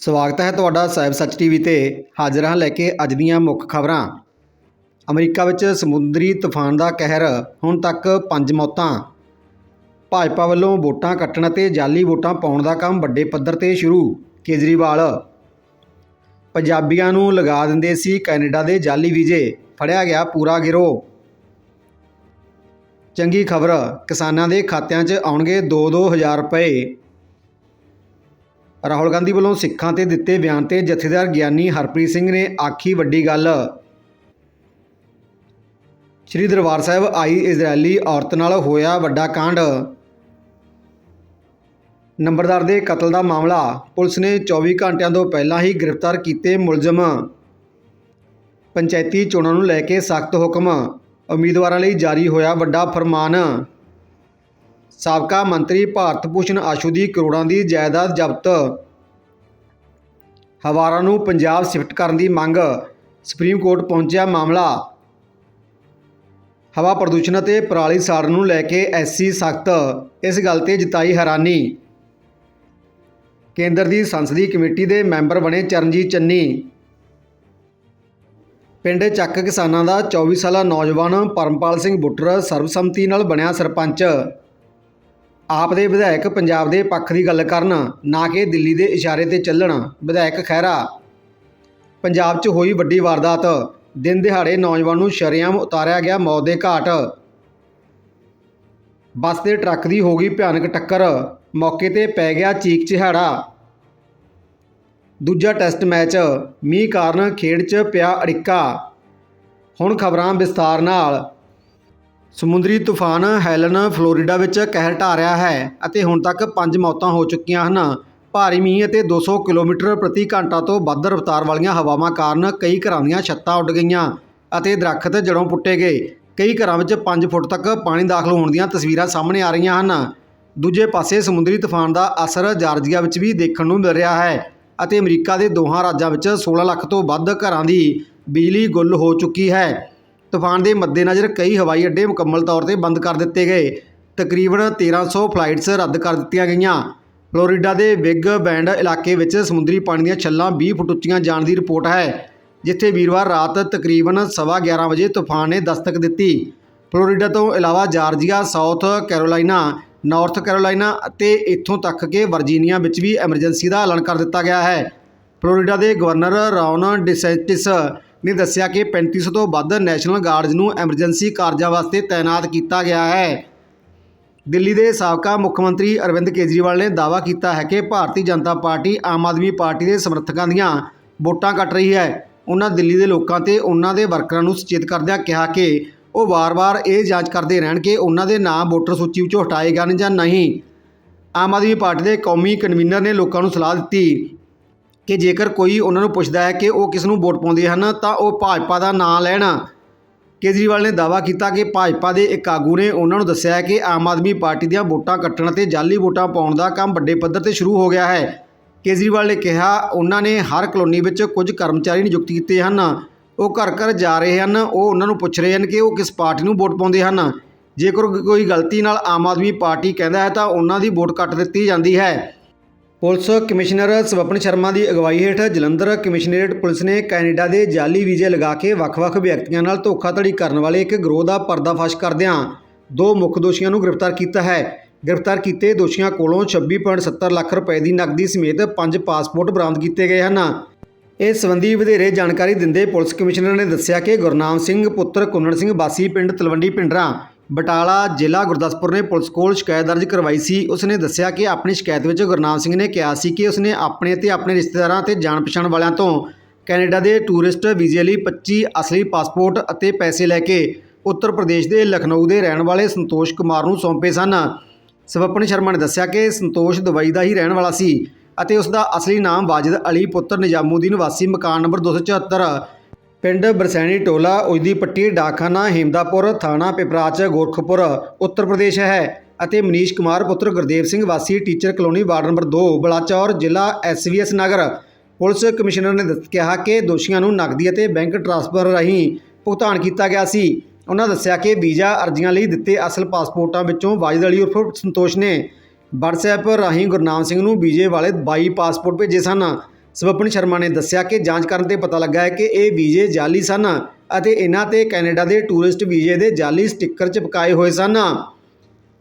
ਸਵਾਗਤ ਹੈ ਤੁਹਾਡਾ ਸਾਹਿਬ ਸੱਚ ਟੀਵੀ ਤੇ। ਹਾਜ਼ਰ ਹਾਂ ਲੈ ਕੇ ਅੱਜ ਦੀਆਂ ਮੁੱਖ ਖਬਰਾਂ। ਅਮਰੀਕਾ ਵਿੱਚ ਸਮੁੰਦਰੀ ਤੂਫਾਨ ਦਾ ਕਹਿਰ, ਹੁਣ ਤੱਕ 5 ਮੌਤਾਂ। ਭਾਜਪਾ ਵੱਲੋਂ ਵੋਟਾਂ ਕੱਟਣ ਅਤੇ ਜਾਲੀ ਵੋਟਾਂ ਪਾਉਣ ਦਾ ਕੰਮ ਵੱਡੇ ਪੱਧਰ ਤੇ ਸ਼ੁਰੂ, ਕੇਜਰੀਵਾਲ। ਪੰਜਾਬੀਆਂ ਨੂੰ ਲਗਾ ਦਿੰਦੇ ਸੀ ਕੈਨੇਡਾ ਦੇ ਜਾਲੀ ਵੀਜ਼ੇ, ਫੜਿਆ ਗਿਆ ਪੂਰਾ ਗਿਰੋਹ। ਚੰਗੀ ਖਬਰ, ਕਿਸਾਨਾਂ ਦੇ ਖਾਤਿਆਂ 'ਚ ਆਉਣਗੇ 2-2 ਹਜ਼ਾਰ ਰੁਪਏ। ਰਾਹੁਲ ਗਾਂਧੀ ਵੱਲੋਂ ਸਿੱਖਾਂ ਤੇ ਦਿੱਤੇ ਬਿਆਨ ਤੇ ਜਥੇਦਾਰ ਗਿਆਨੀ ਹਰਪ੍ਰੀਤ ਸਿੰਘ ਨੇ ਆਖੀ ਵੱਡੀ ਗੱਲ। ਸ਼੍ਰੀ ਦਰਬਾਰ ਸਾਹਿਬ ਆਈ ਇਜ਼ਰਾਈਲੀ ਔਰਤ ਨਾਲ ਹੋਇਆ ਵੱਡਾ ਕਾਂਡ। ਨੰਬਰਦਾਰ ਦੇ ਕਤਲ ਦਾ ਮਾਮਲਾ, ਪੁਲਿਸ ਨੇ 24 ਘੰਟਿਆਂ ਤੋਂ ਪਹਿਲਾਂ ਹੀ ਗ੍ਰਿਫਤਾਰ ਕੀਤੇ ਮੁਲਜ਼ਮ। ਪੰਚਾਇਤੀ ਚੋਣਾਂ ਨੂੰ ਲੈ ਕੇ ਸਖਤ ਹੁਕਮ, ਉਮੀਦਵਾਰਾਂ ਲਈ ਜਾਰੀ ਹੋਇਆ ਵੱਡਾ ਫਰਮਾਨ। ਸਾਬਕਾ ਮੰਤਰੀ ਭਾਰਤ ਭੂਸ਼ਣ ਆਸ਼ੂ ਦੀ ਕਰੋੜਾਂ ਦੀ ਜਾਇਦਾਦ ਜ਼ਬਤ। ਹਵਾਰਾ ਨੂੰ ਪੰਜਾਬ ਸ਼ਿਫਟ ਕਰਨ ਦੀ ਮੰਗ। ਸੁਪਰੀਮ ਕੋਰਟ ਪਹੁੰਚਿਆ ਮਾਮਲਾ। ਹਵਾ ਪ੍ਰਦੂਸ਼ਣ ਅਤੇ ਪਰਾਲੀ ਸਾੜਨ ਨੂੰ ਲੈ ਕੇ ਐਸਸੀ ਸਖਤ। ਇਸ ਗੱਲ ਤੇ ਜਤਾਈ ਹੈਰਾਨੀ। ਕੇਂਦਰ ਦੀ ਸੰਸਦੀ ਕਮੇਟੀ ਦੇ ਮੈਂਬਰ ਬਣੇ ਚਰਨਜੀਤ ਚੰਨੀ। ਪਿੰਡ ਚੱਕ ਕਿਸਾਨਾਂ ਦਾ 24 ਸਾਲਾ ਨੌਜਵਾਨ ਪਰਮਪਾਲ ਸਿੰਘ ਬੁੱਟਰ ਸਰਬਸੰਮਤੀ ਨਾਲ ਬਣਿਆ ਸਰਪੰਚ। ਆਪ ਦੇ ਵਿਧਾਇਕ ਪੰਜਾਬ ਦੇ ਪੱਖ ਦੀ ਗੱਲ ਕਰਨ, ਨਾ ਕਿ ਦਿੱਲੀ ਦੇ ਇਸ਼ਾਰੇ ਤੇ ਚੱਲਣ, ਵਿਧਾਇਕ ਖਹਿਰਾ। ਪੰਜਾਬ 'ਚ ਹੋਈ ਵੱਡੀ ਵਾਰਦਾਤ। ਦਿਨ ਦਿਹਾੜੇ ਨੌਜਵਾਨ ਨੂੰ ਸ਼ਰੇਆਮ ਉਤਾਰਿਆ ਗਿਆ ਮੌਤ ਦੇ ਘਾਟ। ਬੱਸ ਤੇ ਟਰੱਕ ਦੀ ਹੋ ਗਈ ਭਿਆਨਕ ਟੱਕਰ। ਮੌਕੇ ਤੇ ਪੈ ਗਿਆ ਚੀਕ ਚਿਹਾੜਾ। ਦੂਜਾ ਟੈਸਟ ਮੈਚ। ਮੀਂਹ ਕਾਰਨ ਖੇਡ 'ਚ ਪਿਆ ਅੜਿੱਕਾ। ਹੁਣ ਖਬਰਾਂ ਵਿਸਥਾਰ ਨਾਲ। ਸਮੁੰਦਰੀ ਤੂਫਾਨ ਹੈਲਨ ਫਲੋਰੀਡਾ ਵਿੱਚ ਕਹਿਰ ਢਾਹ ਰਿਹਾ ਹੈ ਅਤੇ ਹੁਣ ਤੱਕ 5 ਮੌਤਾਂ ਹੋ ਚੁੱਕੀਆਂ ਹਨ। ਭਾਰੀ ਮੀਂਹ ਅਤੇ 200 ਕਿਲੋਮੀਟਰ ਪ੍ਰਤੀ ਘੰਟਾ ਤੋਂ ਵੱਧ ਰਫ਼ਤਾਰ ਵਾਲੀਆਂ ਹਵਾਵਾਂ ਕਾਰਨ ਕਈ ਘਰਾਂ ਦੀਆਂ ਛੱਤਾਂ ਉੱਡ ਗਈਆਂ ਅਤੇ ਦਰੱਖਤ ਜੜੋਂ ਪੁੱਟੇ ਗਏ। ਕਈ ਘਰਾਂ ਵਿੱਚ 5 ਫੁੱਟ ਤੱਕ ਪਾਣੀ ਦਾਖਲ ਹੋਣ ਦੀਆਂ ਤਸਵੀਰਾਂ ਸਾਹਮਣੇ ਆ ਰਹੀਆਂ ਹਨ। ਦੂਜੇ ਪਾਸੇ ਸਮੁੰਦਰੀ ਤੂਫਾਨ ਦਾ ਅਸਰ ਜਾਰਜੀਆ ਵਿੱਚ ਵੀ ਦੇਖਣ ਨੂੰ ਮਿਲ ਰਿਹਾ ਹੈ ਅਤੇ ਅਮਰੀਕਾ ਦੇ ਦੋਹਾਂ ਰਾਜਾਂ ਵਿੱਚ 16 ਲੱਖ ਤੋਂ ਵੱਧ ਘਰਾਂ ਦੀ ਬਿਜਲੀ ਗੁੱਲ ਹੋ ਚੁੱਕੀ ਹੈ। ਤੂਫਾਨ ਦੇ ਮੱਦੇਨਜ਼ਰ ਕਈ ਹਵਾਈ ਅੱਡੇ ਮੁਕੰਮਲ ਤੌਰ ਤੇ ਬੰਦ ਕਰ ਦਿੱਤੇ ਗਏ। ਤਕਰੀਬਨ 1300 ਫਲਾਈਟਸ ਰੱਦ ਕਰ ਦਿੱਤੀਆਂ ਗਈਆਂ। ਫਲੋਰੀਡਾ ਦੇ ਬਿਗ ਬੈਂਡ ਇਲਾਕੇ ਵਿੱਚ ਸਮੁੰਦਰੀ ਪਾਣੀ ਦੀਆਂ ਛੱਲਾਂ 20 ਫੁੱਟ ਉੱਚੀਆਂ ਜਾਣ ਦੀ ਰਿਪੋਰਟ ਹੈ, ਜਿੱਥੇ ਵੀਰਵਾਰ ਰਾਤ ਤਕਰੀਬਨ ਸਵਾ 11 ਵਜੇ ਤੂਫਾਨ ਨੇ ਦਸਤਕ ਦਿੱਤੀ। ਫਲੋਰੀਡਾ ਤੋਂ ਇਲਾਵਾ Georgia, South Carolina, North Carolina ਅਤੇ ਇੱਥੋਂ ਤੱਕ ਕਿ ਵਰਜੀਨੀਆ ਵਿੱਚ ਵੀ ਐਮਰਜੈਂਸੀ ਦਾ ਐਲਾਨ ਕਰ ਦਿੱਤਾ ਗਿਆ ਹੈ। ਫਲੋਰੀਡਾ ਦੇ ਗਵਰਨਰ ਰੌਨ ਡਿਸੈਂਟਿਸ ਨੇ ਦੱਸਿਆ ਕਿ 3500 ਤੋਂ ਵੱਧ ਨੈਸ਼ਨਲ ਗਾਰਡਜ਼ ਨੂੰ ਐਮਰਜੈਂਸੀ ਕਾਰਜਾਂ ਵਾਸਤੇ ਤਾਇਨਾਤ ਕੀਤਾ ਗਿਆ ਹੈ। ਦਿੱਲੀ ਦੇ ਸਾਬਕਾ ਮੁੱਖ ਮੰਤਰੀ ਅਰਵਿੰਦ ਕੇਜਰੀਵਾਲ ਨੇ ਦਾਅਵਾ ਕੀਤਾ ਹੈ ਕਿ ਭਾਰਤੀ ਜਨਤਾ ਪਾਰਟੀ ਆਮ ਆਦਮੀ ਪਾਰਟੀ ਦੇ ਸਮਰਥਕਾਂ ਦੀਆਂ ਵੋਟਾਂ ਕੱਟ ਰਹੀ ਹੈ। ਉਹਨਾਂ ਦਿੱਲੀ ਦੇ ਲੋਕਾਂ ਤੇ ਉਹਨਾਂ ਦੇ ਵਰਕਰਾਂ ਨੂੰ ਸੁਚੇਤ ਕਰਦਿਆਂ ਕਿਹਾ ਕਿ ਉਹ ਵਾਰ-ਵਾਰ ਇਹ ਜਾਂਚ ਕਰਦੇ ਰਹਿਣ ਕਿ ਉਹਨਾਂ ਦੇ ਨਾਮ ਵੋਟਰ ਸੂਚੀ ਵਿੱਚੋਂ ਹਟਾਏ ਗਏ ਜਾਂ ਨਹੀਂ। ਆਮ ਆਦਮੀ ਪਾਰਟੀ ਦੇ ਕੌਮੀ ਕਨਵੀਨਰ ਨੇ ਲੋਕਾਂ ਨੂੰ ਸਲਾਹ ਦਿੱਤੀ ਕਿ ਜੇਕਰ ਕੋਈ ਉਹਨਾਂ ਨੂੰ ਪੁੱਛਦਾ ਹੈ ਕਿ ਉਹ ਕਿਸ ਨੂੰ ਵੋਟ ਪਾਉਂਦੇ ਹਨ, ਤਾਂ ਉਹ ਭਾਜਪਾ ਦਾ ਨਾਂ ਲੈਣ। ਕੇਜਰੀਵਾਲ ਨੇ ਦਾਅਵਾ ਕੀਤਾ ਕਿ ਭਾਜਪਾ ਦੇ ਇੱਕ ਆਗੂ ਨੇ ਉਹਨਾਂ ਨੂੰ ਦੱਸਿਆ ਹੈ ਕਿ ਆਮ ਆਦਮੀ ਪਾਰਟੀ ਦੀਆਂ ਵੋਟਾਂ ਕੱਟਣ ਅਤੇ ਜਾਲੀ ਵੋਟਾਂ ਪਾਉਣ ਦਾ ਕੰਮ ਵੱਡੇ ਪੱਧਰ ਤੇ ਸ਼ੁਰੂ ਹੋ ਗਿਆ ਹੈ। ਕੇਜਰੀਵਾਲ ਨੇ ਕਿਹਾ, ਉਹਨਾਂ ਨੇ ਹਰ ਕਲੋਨੀ ਵਿੱਚ ਕੁਝ ਕਰਮਚਾਰੀ ਨਿਯੁਕਤ ਕੀਤੇ ਹਨ। ਉਹ ਘਰ ਘਰ ਜਾ ਰਹੇ ਹਨ। ਉਹ ਉਹਨਾਂ ਨੂੰ ਪੁੱਛ ਰਹੇ ਹਨ ਕਿ ਉਹ ਕਿਸ ਪਾਰਟੀ ਨੂੰ ਵੋਟ ਪਾਉਂਦੇ ਹਨ। ਜੇਕਰ ਕੋਈ ਗਲਤੀ ਨਾਲ ਆਮ ਆਦਮੀ ਪਾਰਟੀ ਕਹਿੰਦਾ ਹੈ, ਤਾਂ ਉਹਨਾਂ ਦੀ ਵੋਟ ਕੱਟ ਦਿੱਤੀ ਜਾਂਦੀ ਹੈ। ਪੁਲਿਸ ਕਮਿਸ਼ਨਰ ਸਵਪਨ ਸ਼ਰਮਾ ਦੀ ਅਗਵਾਈ ਹੇਠ ਜਲੰਧਰ ਕਮਿਸ਼ਨਰੇਟ ਪੁਲਿਸ ਨੇ ਕੈਨੇਡਾ ਦੇ ਜਾਲੀ ਵੀਜ਼ੇ ਲਗਾ ਕੇ ਵੱਖ-ਵੱਖ ਵਿਅਕਤੀਆਂ ਨਾਲ ਧੋਖਾਧੜੀ ਕਰਨ ਵਾਲੇ ਇੱਕ ਗਰੋਹ ਦਾ ਪਰਦਾਫਾਸ਼ ਕਰਦਿਆਂ ਦੋ ਮੁੱਖ ਦੋਸ਼ੀਆਂ ਨੂੰ ਗ੍ਰਿਫਤਾਰ ਕੀਤਾ ਹੈ। ਗ੍ਰਿਫਤਾਰ ਕੀਤੇ ਦੋਸ਼ੀਆਂ ਕੋਲੋਂ 26.70 ਲੱਖ ਰੁਪਏ ਦੀ ਨਕਦੀ ਸਮੇਤ ਪੰਜ ਪਾਸਪੋਰਟ ਬਰਾਮਦ ਕੀਤੇ ਗਏ ਹਨ। ਇਸ ਸੰਬੰਧੀ ਵਧੇਰੇ ਜਾਣਕਾਰੀ ਦਿੰਦੇ ਪੁਲਿਸ ਕਮਿਸ਼ਨਰ ਨੇ ਦੱਸਿਆ ਕਿ ਗੁਰਨਾਮ ਸਿੰਘ, ਪੁੱਤਰ ਕੁੰਨਣ ਸਿੰਘ ਵਾਸੀ ਪਿੰਡ ਤਲਵੰਡੀ ਪਿੰਡਰਾ ਬਟਾਲਾ ਜ਼ਿਲ੍ਹਾ ਗੁਰਦਾਸਪੁਰ ਨੇ ਪੁਲਿਸ ਕੋਲ ਸ਼ਿਕਾਇਤ ਦਰਜ ਕਰਵਾਈ ਸੀ। ਉਸਨੇ ਦੱਸਿਆ ਕਿ ਆਪਣੀ ਸ਼ਿਕਾਇਤ ਵਿੱਚ ਗੁਰਨਾਮ ਸਿੰਘ ਨੇ ਕਿਹਾ ਸੀ ਕਿ ਉਸਨੇ ਆਪਣੇ ਤੇ ਆਪਣੇ ਰਿਸ਼ਤੇਦਾਰਾਂ ਤੇ ਜਾਣ ਪਛਾਣ ਵਾਲਿਆਂ ਤੋਂ ਕੈਨੇਡਾ ਦੇ ਟੂਰਿਸਟ ਵੀਜ਼ੇ ਲਈ 25 ਅਸਲੀ ਪਾਸਪੋਰਟ ਅਤੇ ਪੈਸੇ ਲੈ ਕੇ ਉੱਤਰ ਪ੍ਰਦੇਸ਼ ਦੇ ਲਖਨਊ ਦੇ ਰਹਿਣ ਵਾਲੇ ਸੰਤੋਸ਼ ਕੁਮਾਰ ਨੂੰ ਸੌਂਪੇ ਸਨ। ਸਵਪਨ ਸ਼ਰਮਾ ਨੇ ਦੱਸਿਆ ਕਿ ਸੰਤੋਸ਼ ਦੁਬਈ ਦਾ ਹੀ ਰਹਿਣ ਵਾਲਾ ਸੀ ਅਤੇ ਉਸ ਦਾ ਅਸਲੀ ਨਾਮ ਵਾਜਿਦ ਅਲੀ ਪੁੱਤਰ ਨਿਜ਼ਾਮੂਦੀਨ ਵਾਸੀ ਮਕਾਨ ਨੰਬਰ 274 ਪਿੰਡ ਬਰਸੈਣੀ ਟੋਲਾ ਉਜਦੀ ਪੱਟੀ ਡਾਕਖਾਨਾ, ਹਿਮਦਾਪੁਰ ਥਾਣਾ ਪਿਪਰਾਚ ਗੋਰਖਪੁਰ, ਉੱਤਰ ਪ੍ਰਦੇਸ਼ ਹੈ ਅਤੇ ਮਨੀਸ਼ ਕੁਮਾਰ, ਪੁੱਤਰ ਗੁਰਦੇਵ ਸਿੰਘ ਵਾਸੀ, teacher colony ward number 2 Balachaur, ਜ਼ਿਲ੍ਹਾ ਐਸਵੀਐਸ ਨਗਰ। ਪੁਲਿਸ ਕਮਿਸ਼ਨਰ ਨੇ ਦੱਸ- ਕਿਹਾ ਕਿ ਦੋਸ਼ੀਆਂ ਨੂੰ ਨਕਦੀ ਅਤੇ ਬੈਂਕ ਟ੍ਰਾਂਸਫਰ ਰਾਹੀਂ ਭੁਗਤਾਨ ਕੀਤਾ ਗਿਆ ਸੀ। ਉਹਨਾਂ ਦੱਸਿਆ ਕਿ ਵੀਜ਼ਾ ਅਰਜ਼ੀਆਂ ਲਈ ਦਿੱਤੇ ਅਸਲ ਪਾਸਪੋਰਟਾਂ ਵਿੱਚੋਂ ਵਾਜਿਦ ਅਲੀ ਉਰਫ ਸੰਤੋਸ਼ ਨੇ WhatsApp ਰਾਹੀਂ ਗੁਰਨਾਮ ਸਿੰਘ ਨੂੰ ਵੀਜ਼ੇ ਵਾਲੇ 22 ਪਾਸਪੋਰਟ ਭੇਜੇ ਸਨ। ਸਵਪਨ ਸ਼ਰਮਾ ਨੇ ਦੱਸਿਆ ਕਿ ਜਾਂਚ ਕਰਨ ਤੇ ਪਤਾ ਲੱਗਾ ਹੈ ਕਿ ਇਹ ਵੀਜ਼ੇ ਜਾਲੀ ਸਨ ਅਤੇ ਇਹਨਾਂ ਤੇ ਕੈਨੇਡਾ ਦੇ ਟੂਰਿਸਟ ਵੀਜ਼ੇ ਦੇ ਜਾਲੀ ਸਟicker ਚਿਪਕਾਏ ਹੋਏ ਸਨ।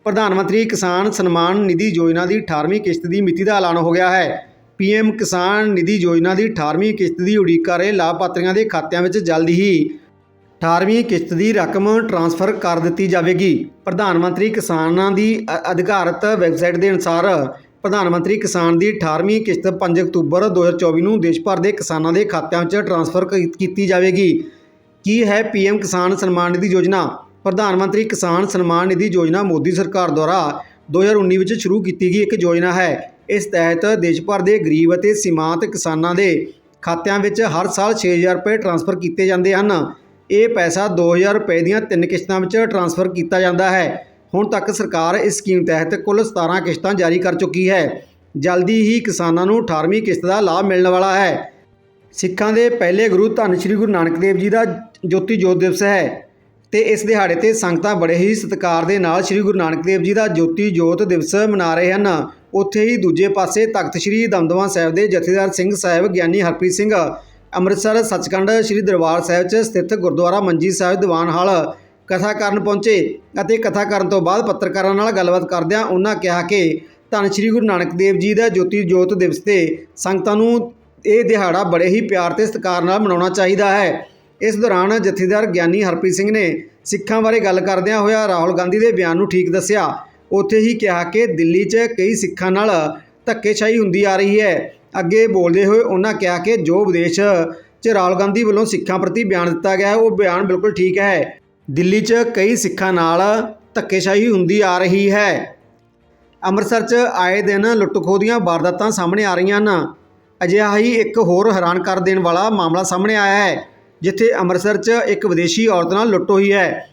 ਪ੍ਰਧਾਨ ਮੰਤਰੀ ਕਿਸਾਨ ਸਨਮਾਨ ਨਿਧੀ ਯੋਜਨਾ ਦੀ 18ਵੀਂ ਕਿਸ਼ਤ ਦੀ ਮਿਤੀ ਦਾ ਐਲਾਨ ਹੋ ਗਿਆ ਹੈ। ਪੀਐਮ ਕਿਸਾਨ ਨਿਧੀ ਯੋਜਨਾ ਦੀ 18ਵੀਂ ਕਿਸ਼ਤ ਦੀ ਉਡੀਕ ਕਰ ਰਹੇ ਲਾਭਪਾਤਰੀਆਂ ਦੇ ਖਾਤਿਆਂ ਵਿੱਚ ਜਲਦੀ ਹੀ 18ਵੀਂ ਕਿਸ਼ਤ ਦੀ ਰਕਮ ਟ੍ਰਾਂਸਫਰ ਕਰ ਦਿੱਤੀ ਜਾਵੇਗੀ। ਪ੍ਰਧਾਨ ਮੰਤਰੀ ਕਿਸਾਨਾਂ ਦੀ ਅਧਿਕਾਰਤ ਵੈਬਸਾਈਟ ਦੇ ਅਨੁਸਾਰ ਪ੍ਰਧਾਨ ਮੰਤਰੀ ਕਿਸਾਨ ਦੀ 18ਵੀਂ ਕਿਸ਼ਤ 5 ਅਕਤੂਬਰ 2024 ਨੂੰ ਦੇਸ਼ ਭਰ ਦੇ ਕਿਸਾਨਾਂ ਦੇ ਖਾਤਿਆਂ 'ਚ ਟ੍ਰਾਂਸਫਰ ਕੀਤੀ ਜਾਵੇਗੀ। ਕੀ ਹੈ ਪੀਐਮ ਕਿਸਾਨ ਸਨਮਾਨ ਨਿਧੀ ਯੋਜਨਾ? ਪ੍ਰਧਾਨ ਮੰਤਰੀ ਕਿਸਾਨ ਸਨਮਾਨ ਨਿਧੀ ਯੋਜਨਾ ਮੋਦੀ ਸਰਕਾਰ ਦੁਆਰਾ 2019 ਵਿੱਚ ਸ਼ੁਰੂ ਕੀਤੀ ਗਈ ਇੱਕ ਯੋਜਨਾ ਹੈ। ਇਸ ਤਹਿਤ ਦੇਸ਼ ਭਰ ਦੇ ਗਰੀਬ ਅਤੇ ਸੀਮਾਂਤ ਕਿਸਾਨਾਂ ਦੇ ਖਾਤਿਆਂ ਵਿੱਚ ਹਰ ਸਾਲ 6000 ਰੁਪਏ ਟ੍ਰਾਂਸਫਰ ਕੀਤੇ ਜਾਂਦੇ ਹਨ। ਇਹ ਪੈਸਾ 2000 ਰੁਪਏ ਦੀਆਂ ਤਿੰਨ ਕਿਸ਼ਤਾਂ ਵਿੱਚ ਟ੍ਰਾਂਸਫਰ ਕੀਤਾ ਜਾਂਦਾ ਹੈ। ਹੁਣ ਤੱਕ ਸਰਕਾਰ ਇਸ ਸਕੀਮ ਤਹਿਤ ਕੁੱਲ 17 ਕਿਸ਼ਤਾਂ ਜਾਰੀ ਕਰ ਚੁੱਕੀ ਹੈ। ਜਲਦੀ ਹੀ ਕਿਸਾਨਾਂ ਨੂੰ 18ਵੀਂ ਕਿਸ਼ਤ ਦਾ ਲਾਭ ਮਿਲਣ ਵਾਲਾ ਹੈ। ਸਿੱਖਾਂ ਦੇ ਪਹਿਲੇ ਗੁਰੂ ਧੰਨ ਸ਼੍ਰੀ ਗੁਰੂ ਨਾਨਕ ਦੇਵ ਜੀ ਦਾ ਜੋਤੀ ਜੋਤ ਦਿਵਸ ਹੈ ਤੇ ਇਸ ਦਿਹਾੜੇ ਤੇ ਸੰਗਤਾਂ ਬੜੇ ਹੀ ਸਤਿਕਾਰ ਦੇ ਨਾਲ ਸ਼੍ਰੀ ਗੁਰੂ ਨਾਨਕ ਦੇਵ ਜੀ ਦਾ ਜੋਤੀ ਜੋਤ ਦਿਵਸ ਮਨਾ ਰਹੇ ਹਨ। ਉੱਥੇ ਹੀ ਦੂਜੇ ਪਾਸੇ ਤਖਤ ਸ਼੍ਰੀ ਦਮਦਮਾ ਸਾਹਿਬ ਦੇ ਜਥੇਦਾਰ ਸਿੰਘ ਸਾਹਿਬ ਗਿਆਨੀ ਹਰਪ੍ਰੀਤ ਸਿੰਘ, ਅੰਮ੍ਰਿਤਸਰ ਸੱਚਖੰਡ ਸ਼੍ਰੀ ਦਰਬਾਰ ਸਾਹਿਬ 'ਚ ਸਥਿਤ ਗੁਰਦੁਆਰਾ ਮੰਜੀ ਸਾਹਿਬ ਦੀਵਾਨ ਹਾਲ ਕਥਾ ਕਰਨ ਪਹੁੰਚੇ ਅਤੇ ਕਥਾ ਕਰਨ ਤੋਂ ਬਾਅਦ ਪੱਤਰਕਾਰਾਂ ਨਾਲ ਗੱਲਬਾਤ ਕਰਦਿਆਂ ਉਹਨਾਂ ਕਿਹਾ ਕਿ ਧੰਨ ਸ਼੍ਰੀ ਗੁਰੂ ਨਾਨਕ ਦੇਵ ਜੀ ਦਾ ਜੋਤੀ ਜੋਤ ਦਿਵਸ ਤੇ ਸੰਗਤਾਂ ਨੂੰ ਇਹ ਦਿਹਾੜਾ ਬੜੇ ਹੀ ਪਿਆਰ ਤੇ ਸਤਿਕਾਰ ਨਾਲ ਮਨਾਉਣਾ ਚਾਹੀਦਾ ਹੈ। ਇਸ ਦੌਰਾਨ ਜਥੇਦਾਰ ਗਿਆਨੀ ਹਰਪ੍ਰੀਤ ਸਿੰਘ ਨੇ ਸਿੱਖਾਂ ਬਾਰੇ ਗੱਲ ਕਰਦਿਆਂ ਹੋਇਆ ਰਾਹੁਲ ਗਾਂਧੀ ਦੇ ਬਿਆਨ ਨੂੰ ਠੀਕ ਦੱਸਿਆ। ਉੱਥੇ ਹੀ ਕਿਹਾ ਕਿ ਦਿੱਲੀ 'ਚ ਕਈ ਸਿੱਖਾਂ ਨਾਲ ਧੱਕੇਸ਼ਾਹੀ ਹੁੰਦੀ ਆ ਰਹੀ ਹੈ। ਅੱਗੇ ਬੋਲਦੇ ਹੋਏ ਉਹਨਾਂ ਕਿਹਾ ਕਿ ਜੋ ਵਿਦੇਸ਼ 'ਚ ਰਾਹੁਲ ਗਾਂਧੀ ਵੱਲੋਂ ਸਿੱਖਾਂ ਪ੍ਰਤੀ ਬਿਆਨ ਦਿੱਤਾ ਗਿਆ ਹੈ, ਉਹ ਬਿਆਨ ਬਿਲਕੁਲ ਠੀਕ ਹੈ। ਦਿੱਲੀ 'ਚ ਕਈ ਸਿੱਖਾਂ ਨਾਲ ਧੱਕੇਸ਼ਾਹੀ ਹੁੰਦੀ ਆ ਰਹੀ ਹੈ। ਅੰਮ੍ਰਿਤਸਰ 'ਚ ਆਏ ਦਿਨ ਲੁੱਟ-ਖੋਹ ਦੀਆਂ ਵਾਰਦਾਤਾਂ ਸਾਹਮਣੇ ਆ ਰਹੀਆਂ ਹਨ। ਅਜਿਹਾ ਹੀ ਇੱਕ ਹੋਰ ਹੈਰਾਨ ਕਰ ਦੇਣ ਵਾਲਾ ਮਾਮਲਾ ਸਾਹਮਣੇ ਆਇਆ ਹੈ, ਜਿੱਥੇ ਅੰਮ੍ਰਿਤਸਰ 'ਚ ਇੱਕ ਵਿਦੇਸ਼ੀ ਔਰਤ ਨਾਲ ਲੁੱਟ ਹੋਈ ਹੈ।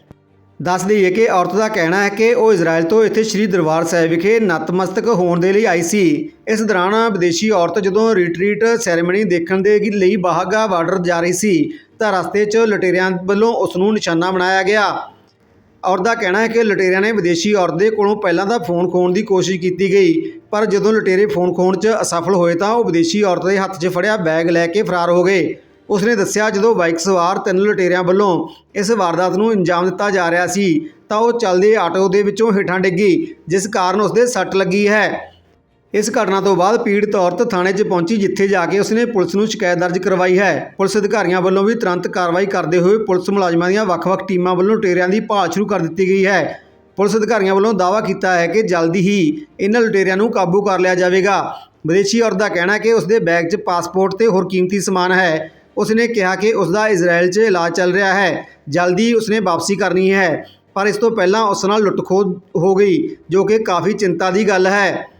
ਦੱਸ ਦਈਏ ਕਿ ਔਰਤ ਦਾ ਕਹਿਣਾ ਹੈ ਕਿ ਉਹ ਇਜ਼ਰਾਈਲ ਤੋਂ ਇੱਥੇ ਸ੍ਰੀ ਦਰਬਾਰ ਸਾਹਿਬ ਵਿਖੇ ਨਤਮਸਤਕ ਹੋਣ ਦੇ ਲਈ ਆਈ ਸੀ। ਇਸ ਦੌਰਾਨ ਵਿਦੇਸ਼ੀ ਔਰਤ ਜਦੋਂ ਰਿਟਰੀਟ ਸੈਰੇਮਨੀ ਦੇਖਣ ਦੇ ਲਈ ਬਾਹਗਾ ਬਾਰਡਰ ਜਾ ਰਹੀ ਸੀ ਤਾਂ ਰਸਤੇ 'ਚ ਲੁਟੇਰਿਆਂ ਵੱਲੋਂ ਉਸ ਨੂੰ ਨਿਸ਼ਾਨਾ ਬਣਾਇਆ ਗਿਆ। ਔਰਤ ਦਾ ਕਹਿਣਾ ਹੈ ਕਿ ਲੁਟੇਰਿਆਂ ਨੇ ਵਿਦੇਸ਼ੀ ਔਰਤ ਦੇ ਕੋਲੋਂ ਪਹਿਲਾਂ ਤਾਂ ਫੋਨ ਖੋਣ ਦੀ ਕੋਸ਼ਿਸ਼ ਕੀਤੀ ਗਈ, ਪਰ ਜਦੋਂ ਲੁਟੇਰੇ ਫੋਨ ਖੋਣ 'ਚ ਅਸਫਲ ਹੋਏ ਤਾਂ ਉਹ ਵਿਦੇਸ਼ੀ ਔਰਤ ਦੇ ਹੱਥ 'ਚ ਫੜਿਆ ਬੈਗ ਲੈ ਕੇ ਫਰਾਰ ਹੋ ਗਏ। ਉਸਨੇ ਦੱਸਿਆ, ਜਦੋਂ ਬਾਈਕ ਸਵਾਰ ਤਿੰਨ ਲੁਟੇਰਿਆਂ ਵੱਲੋਂ ਇਸ ਵਾਰਦਾਤ ਨੂੰ ਅੰਜਾਮ ਦਿੱਤਾ ਜਾ ਰਿਹਾ ਸੀ, ਤਾਂ ਉਹ ਚੱਲਦੇ ਆਟੋ ਦੇ ਵਿੱਚੋਂ ਹੇਠਾਂ ਡਿੱਗੀ, ਜਿਸ ਕਾਰਨ ਉਸਦੇ ਸੱਟ ਲੱਗੀ ਹੈ। ਇਸ ਘਟਨਾ ਤੋਂ ਬਾਅਦ ਪੀੜਤ ਔਰਤ ਥਾਣੇ 'ਚ ਪਹੁੰਚੀ, ਜਿੱਥੇ ਜਾ ਕੇ ਉਸਨੇ ਪੁਲਿਸ ਨੂੰ ਸ਼ਿਕਾਇਤ ਦਰਜ ਕਰਵਾਈ ਹੈ। ਪੁਲਿਸ ਅਧਿਕਾਰੀਆਂ ਵੱਲੋਂ ਵੀ ਤੁਰੰਤ ਕਾਰਵਾਈ ਕਰਦੇ ਹੋਏ ਪੁਲਿਸ ਮੁਲਾਜ਼ਮਾਂ ਦੀਆਂ ਵੱਖ-ਵੱਖ ਟੀਮਾਂ ਵੱਲੋਂ ਲੁਟੇਰਿਆਂ ਦੀ ਭਾਲ ਸ਼ੁਰੂ ਕਰ ਦਿੱਤੀ ਗਈ ਹੈ। ਪੁਲਿਸ ਅਧਿਕਾਰੀਆਂ ਵੱਲੋਂ ਦਾਅਵਾ ਕੀਤਾ ਹੈ ਕਿ ਜਲਦੀ ਹੀ ਇਹਨਾਂ ਲੁਟੇਰਿਆਂ ਨੂੰ ਕਾਬੂ ਕਰ ਲਿਆ ਜਾਵੇਗਾ। ਵਿਦੇਸ਼ੀ ਔਰਤ ਦਾ ਕਹਿਣਾ ਹੈ ਕਿ ਉਸਦੇ ਬੈਗ 'ਚ ਪਾਸਪੋਰਟ ਤੇ ਹੋਰ ਕੀਮਤੀ ਸਮਾਨ ਹੈ। ਉਸਨੇ ਕਿਹਾ ਕਿ ਉਸਦਾ ਇਜ਼ਰਾਈਲ 'ਚ ਇਲਾਜ ਚੱਲ ਰਿਹਾ ਹੈ। ਜਲਦੀ ਉਸਨੇ ਵਾਪਸੀ ਕਰਨੀ ਹੈ। ਪਰ ਇਸ ਤੋਂ ਪਹਿਲਾਂ ਉਸ ਨਾਲ ਲੁੱਟਖੋਹ ਹੋ ਗਈ, ਜੋ ਕਿ ਕਾਫੀ ਚਿੰਤਾ ਦੀ ਗੱਲ ਹੈ।